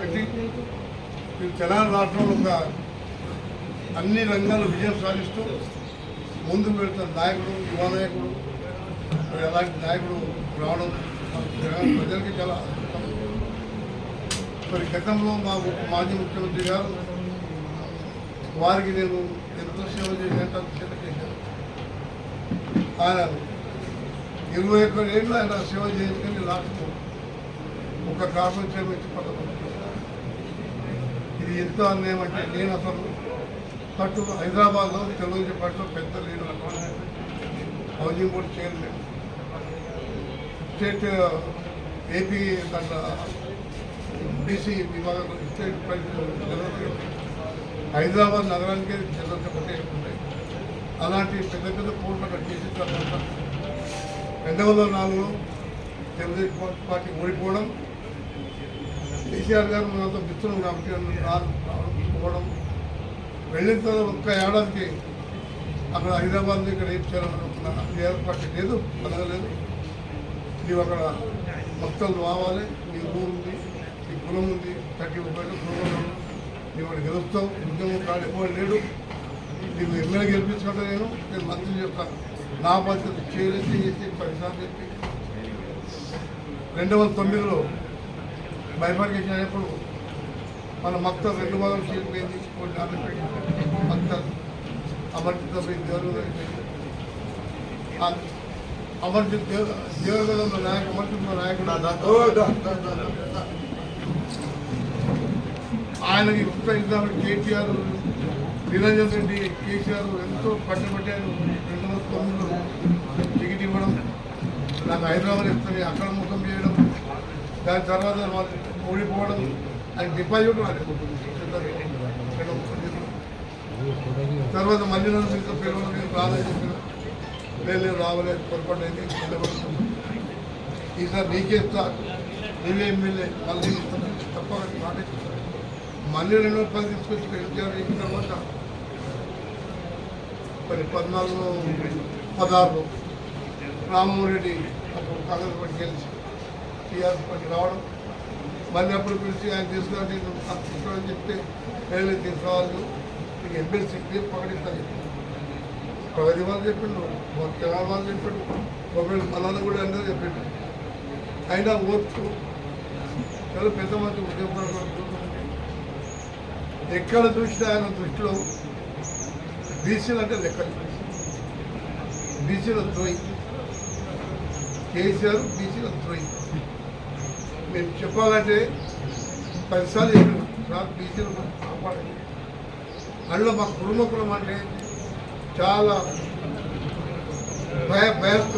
పెట్టి తెలంగాణ రాష్ట్రంలో ఒక అన్ని రంగాల్లో విజయం సాధిస్తూ ముందుకు వెళ్తున్న నాయకుడు యువ నాయకుడు ఎలాంటి నాయకుడు రావడం తెలంగాణ ప్రజలకి చాలా మరి గతంలో మా మాజీ ముఖ్యమంత్రి గారు వారికి నేను ఎంతో సేవ చేసినట్టు సేవ చేశాను ఆయన ఇరవై ఒక్క ఏళ్ళు ఆయన సేవ చేయించుకొని రాష్ట్రం ఒక కార్పొరేషన్ వచ్చి పథకం ఇది ఎంత అన్యాయం అంటే నేను అసలు తట్టు హైదరాబాద్లో తెలుగుదేశం పార్టీలో పెద్ద leader housing board chairman. State AP దాంట్లో బీసీ విభాగంలో స్టేట్ హైదరాబాద్ నగరానికి జనరల్ సెక్రటరీ ఉంటాయి అలాంటి పెద్ద పెద్ద పోస్టులు అక్కడ చేసిన తర్వాత రెండు వందల నాలుగులో తెలుగుదేశం పార్టీ ఓడిపోవడం కేసీఆర్ గారు మనతో మిత్రులు కాబట్టి నన్ను రావడం పోవడం వెళ్ళిన తర్వాత ఒక్క ఏడాదికి అక్కడ హైదరాబాద్ ఇక్కడ ఏం చేయాలనుకున్నా టీఆర్ పార్టీ లేదు కలగలేదు నీవు అక్కడ భక్తులు రావాలి నీ ఊరు ఉంది నీ కులం ఉంది థర్టీ రూపాయలు కులం నీవు అక్కడ గెలుస్తావు ఉద్యమం కాదు ఎవరు లేడు. నీవు ఎమ్మెల్యే గెలిపించుకుంటా నేను నేను మంత్రి చెప్తాను నా బాధ్యత చేయలేదు చేసి పదిసార్లు చెప్పి. రెండు వేల తొమ్మిదిలో బైఫర్కేషన్ అయినప్పుడు మన మక్త రెండు భాగం చేరిపోయింది కొన్ని ఆంధ్రప్రదేశ్ మక్త అమర్జిత దేవుడు అమర్జిత్ దేవ దేవగదంలో నాయకు అమర్జిత్ నాయకుడు. ఆయనకి ఉత్తరిద్దామని కేటీఆర్ నిరంజన్ రెడ్డి కేసీఆర్ ఎంతో పట్టుబట్టారు. రెండు వందల తొమ్మిదిలో టికెట్ ఇవ్వడం నాకు హైదరాబాద్ ఇస్తుంది అక్కడ ముఖం చేయడం దాని తర్వాత వాళ్ళు ఓడిపోవడం అది డిపాజిట్ తర్వాత మళ్ళీ నన్ను మీతో పిలవడం నేను రాదని లేదు రావలేదు పొరపాటు అయింది ఈసారి నీకే ఇస్తా. నీవే ఎమ్మెల్యే మళ్ళీ ఇస్తాను తప్ప మాట మళ్ళీ రెండు వందల పది తీసుకొచ్చి ఎన్టీఆర్ అయిన తర్వాత మరి పద్నాలుగు పదహారులో రామ్మోహన్ రెడ్డి అప్పుడు కాంగ్రెస్ పార్టీ గెలిచి టీఆర్ఎస్ పార్టీ రావడం మళ్ళీ అప్పుడు పిలిచి ఆయన తీసుకురావాలి తీసుకురావని చెప్తే వేరే తీసుకురావాలి. నీకు ఎమ్మెల్సీ ప్రకటిస్తాను. ప్రగతి వాళ్ళు చెప్పిండు తెలంగాణ వాళ్ళు చెప్పిండు ఒకవేళ మళ్ళా కూడా అందరూ చెప్పిండు అయినా ఓర్పు చాలా పెద్ద మంది ఉద్యోగాలు ఎక్కడ చూసినా ఆయన దృష్టిలో బీసీలు అంటే లెక్కలు బీసీల త్రోయి కేసీఆర్ బీసీల త్రోయి మేము చెప్పాలంటే పదిసార్లు చెప్పినాం నాకు బీసీలు కాపాడండి అందులో మా కుటుంబ కులం అంటే చాలా భయ భయంతో